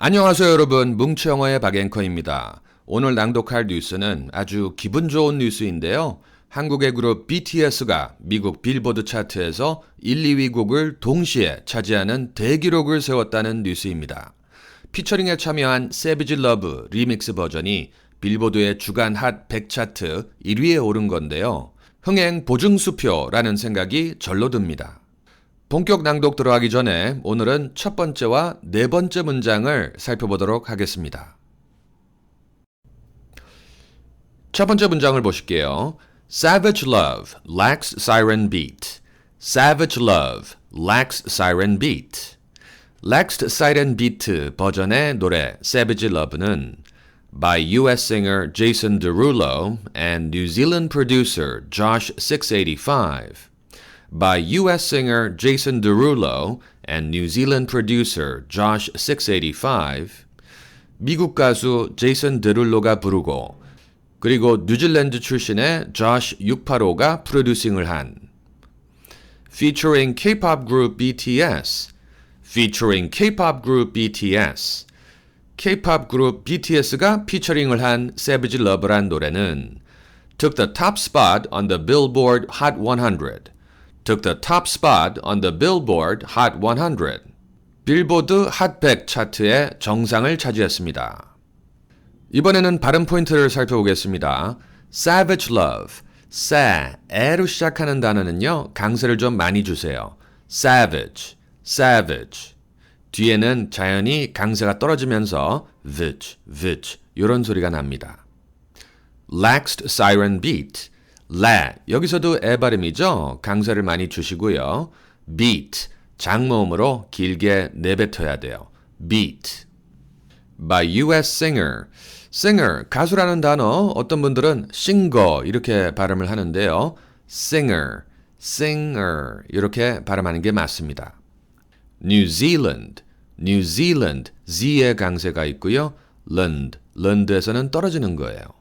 안녕하세요 여러분 뭉치영어의 박앵커입니다. 오늘 낭독할 뉴스는 아주 기분 좋은 뉴스인데요. 한국의 그룹 BTS가 미국 빌보드 차트에서 1, 2위 곡을 동시에 차지하는 대기록을 세웠다는 뉴스입니다. 피처링에 참여한 Savage Love 리믹스 버전이 빌보드의 주간 핫 100 차트 1위에 오른 건데요. 흥행 보증수표라는 생각이 절로 듭니다. 본격 낭독 들어가기 전에 오늘은 첫 번째와 네 번째 문장을 살펴보도록 하겠습니다. 첫 번째 문장을 보실게요. Savage love lacks siren beat. Savage love lacks siren beat. lacks siren beat 버전의 노래 Savage Love는 by US singer Jason Derulo and New Zealand producer Josh 685 by US singer Jason Derulo and New Zealand producer Josh 685 미국 가수 제이슨 데룰로가 부르고 그리고 뉴질랜드 출신의 Josh 685가 프로듀싱을 한 featuring K-pop group BTS featuring K-pop group BTS K-pop 그룹 BTS가 피처링을 한 Savage Love란 노래는 took the top spot on the Billboard Hot 100 Took the top spot on the Billboard Hot 100. 빌보드 핫100 차트의 정상을 차지했습니다. 이번에는 발음 포인트를 살펴보겠습니다. Savage Love, sa, 에로 시작하는 단어는요, 강세를 좀 많이 주세요. Savage, savage. 뒤에는 자연히 강세가 떨어지면서 vich, vich 이런 소리가 납니다. Laxed siren beat, la 여기서도 에 발음이죠. 강세를 많이 주시고요. beat 장모음으로 길게 내뱉어야 돼요. beat by US singer singer 가수라는 단어 어떤 분들은 singer 이렇게 발음을 하는데요. singer singer 이렇게 발음하는 게 맞습니다. New Zealand New Zealand Z의 강세가 있고요. land land에서는 떨어지는 거예요.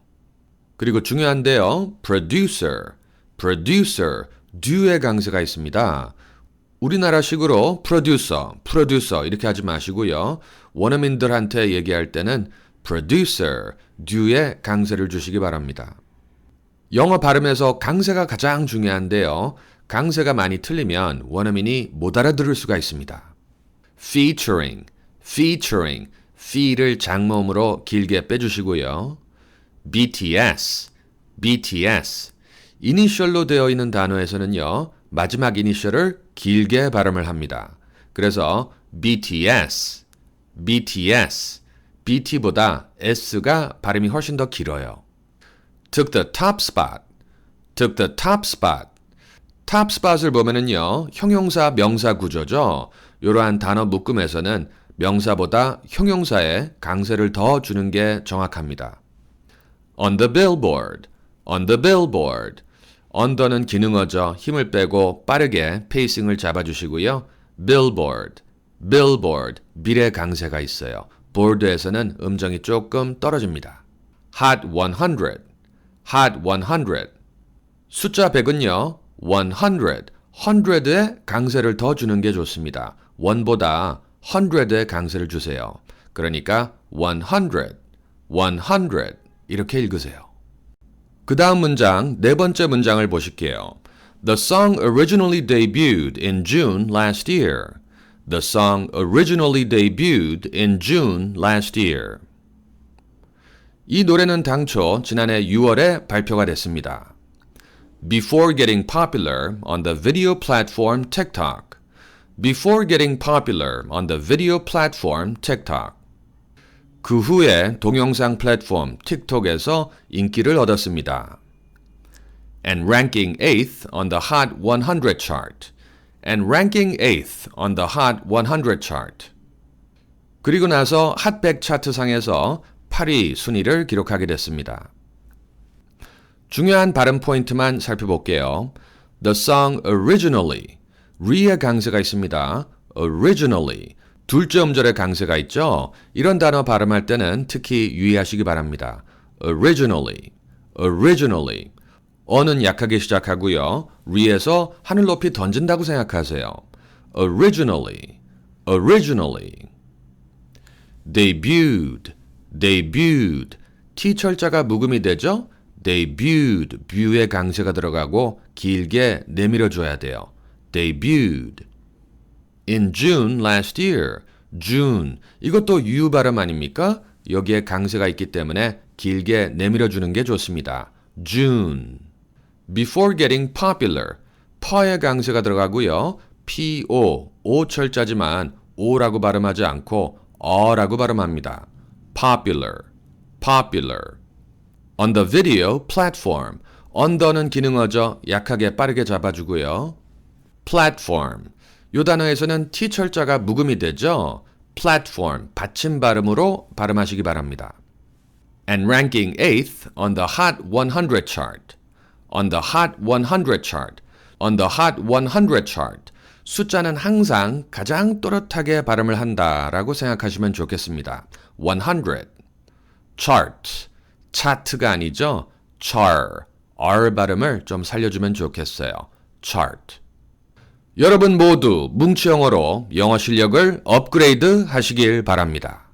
그리고 중요한데요. producer, producer, do의 강세가 있습니다. 우리나라식으로 producer, producer 이렇게 하지 마시고요. 원어민들한테 얘기할 때는 producer, do의 강세를 주시기 바랍니다. 영어 발음에서 강세가 가장 중요한데요. 강세가 많이 틀리면 원어민이 못 알아들을 수가 있습니다. featuring, featuring, fe를 장모음으로 길게 빼주시고요. BTS, BTS. 이니셜로 되어 있는 단어에서는요, 마지막 이니셜을 길게 발음을 합니다. 그래서 BTS, BTS, BT보다 S가 발음이 훨씬 더 길어요. took the top spot, took the top spot. top spot을 보면은요, 형용사 명사 구조죠. 이러한 단어 묶음에서는 명사보다 형용사에 강세를 더 주는 게 정확합니다. On the billboard, on the billboard. 언더는 기능어죠. 힘을 빼고 빠르게 페이싱을 잡아주시고요. billboard, billboard, 밀의 강세가 있어요. 보드에서는 음정이 조금 떨어집니다. hot 100, hot 100. 숫자 100은요, 100, 100에 강세를 더 주는 게 좋습니다. 1보다 100에 강세를 주세요. 그러니까 100, 100. 이렇게 읽으세요. 그 다음 문장, 네 번째 문장을 보실게요. The song originally debuted in June last year. The song originally debuted in June last year. 이 노래는 당초 지난해 6월에 발표가 됐습니다. Before getting popular on the video platform TikTok. Before getting popular on the video platform TikTok. 그 후에 동영상 플랫폼 틱톡에서 인기를 얻었습니다. And ranking 8th on the Hot 100 chart. And ranking 8th on the Hot 100 chart. 그리고 나서 핫백 차트상에서 8위 순위를 기록하게 됐습니다. 중요한 발음 포인트만 살펴볼게요. The song originally. 리의 강세가 있습니다. originally. 둘째 음절의 강세가 있죠. 이런 단어 발음할 때는 특히 유의하시기 바랍니다. originally, originally. 어는 약하게 시작하고요. 리에서 하늘 높이 던진다고 생각하세요. originally, originally. debuted, debuted. T 철자가 묵음이 되죠? debuted, 뷰에 강세가 들어가고 길게 내밀어 줘야 돼요. debuted. In June last year, June. 이것도 U 발음 아닙니까? 여기에 강세가 있기 때문에 길게 내밀어 주는 게 좋습니다. June. Before getting popular. 퍼의 강세가 들어가고요. P-O, O 철자지만 O라고 발음하지 않고 어라고 발음합니다. Popular, popular. On the video platform. 언더는 기능어죠. 약하게 빠르게 잡아주고요. platform. 요 단어에서는 T 철자가 묵음이 되죠. platform, 받침 발음으로 발음하시기 바랍니다. And ranking 8th on the Hot 100 chart. On the Hot 100 chart. On the Hot 100 chart. 숫자는 항상 가장 또렷하게 발음을 한다라고 생각하시면 좋겠습니다. 100. chart. 차트가 아니죠. char. R 발음을 좀 살려주면 좋겠어요. chart. 여러분 모두 뭉치 영어로 영어 실력을 업그레이드 하시길 바랍니다.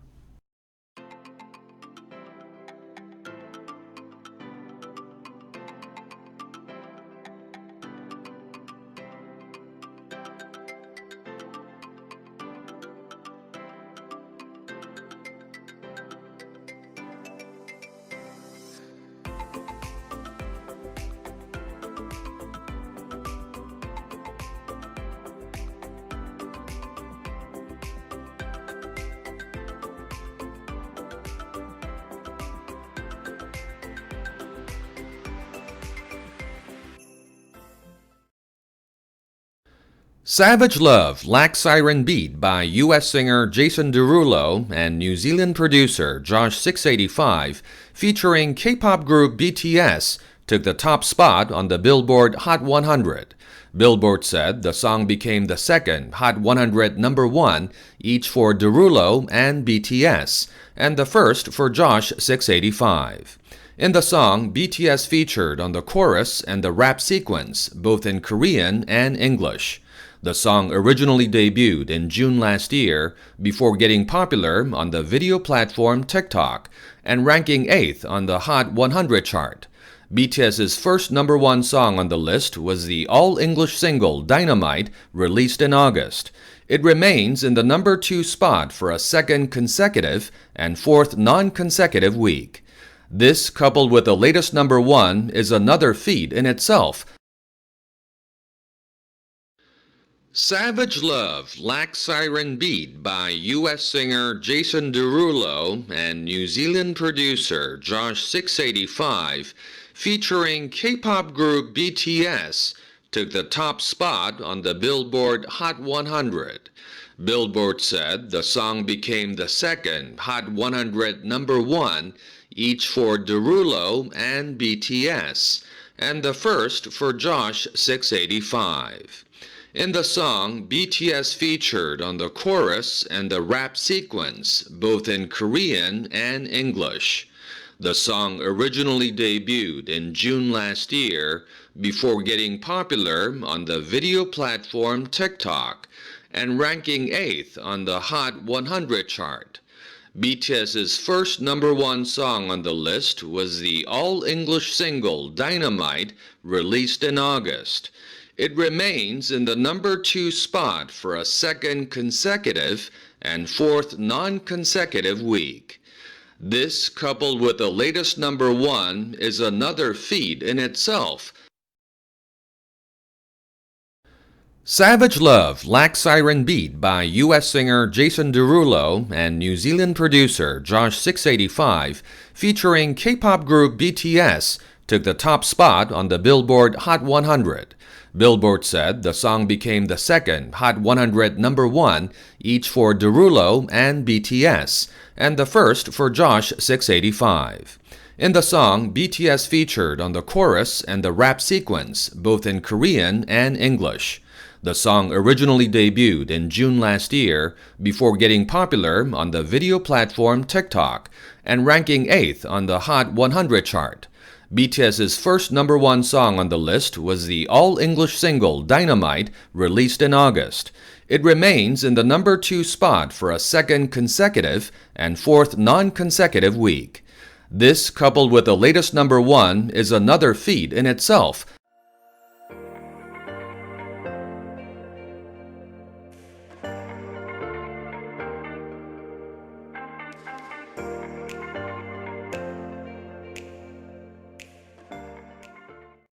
Savage Love, Black Siren Beat by US singer Jason Derulo and New Zealand producer Josh 685, featuring K pop group BTS, took the top spot on the Billboard Hot 100. Billboard said the song became the second Hot 100 number one, each for Derulo and BTS, and the first for Josh 685. In the song, BTS featured on the chorus and the rap sequence, both in Korean and English. The song originally debuted in June last year before getting popular on the video platform TikTok and ranking 8th on the Hot 100 chart. BTS's first number one song on the list was the all English single Dynamite, released in August. It remains in the number two spot for a second consecutive and fourth non consecutive week. This, coupled with the latest number one, is another feat in itself Savage Love, Black Siren Beat by U.S. singer Jason Derulo and New Zealand producer Josh 685, featuring K-pop group BTS, took the top spot on the Billboard Hot 100. Billboard said the song became the second Hot 100 number one, each for Derulo and BTS, and the first for Josh 685. In the song, BTS featured on the chorus and the rap sequence, both in Korean and English. The song originally debuted in June last year before getting popular on the video platform TikTok and ranking 8th on the Hot 100 chart. BTS's first number one song on the list was the all English single Dynamite, released in August. It remains in the number two spot for a second consecutive and fourth non consecutive week. This, coupled with the latest number one, is another feat in itself. Savage Love, Black Siren Beat by US singer Jason Derulo and New Zealand producer Josh 685, featuring K pop group BTS, took the top spot on the Billboard Hot 100. Billboard said the song became the second Hot 100 number one, each for Derulo and BTS, and the first for Josh 685. In the song, BTS featured on the chorus and the rap sequence, both in Korean and English. The song originally debuted in June last year before getting popular on the video platform TikTok and ranking 8th on the Hot 100 chart. BTS's first number one song on the list was the all English single Dynamite, released in August. It remains in the number two spot for a second consecutive and fourth non consecutive week. This, coupled with the latest number one, is another feat in itself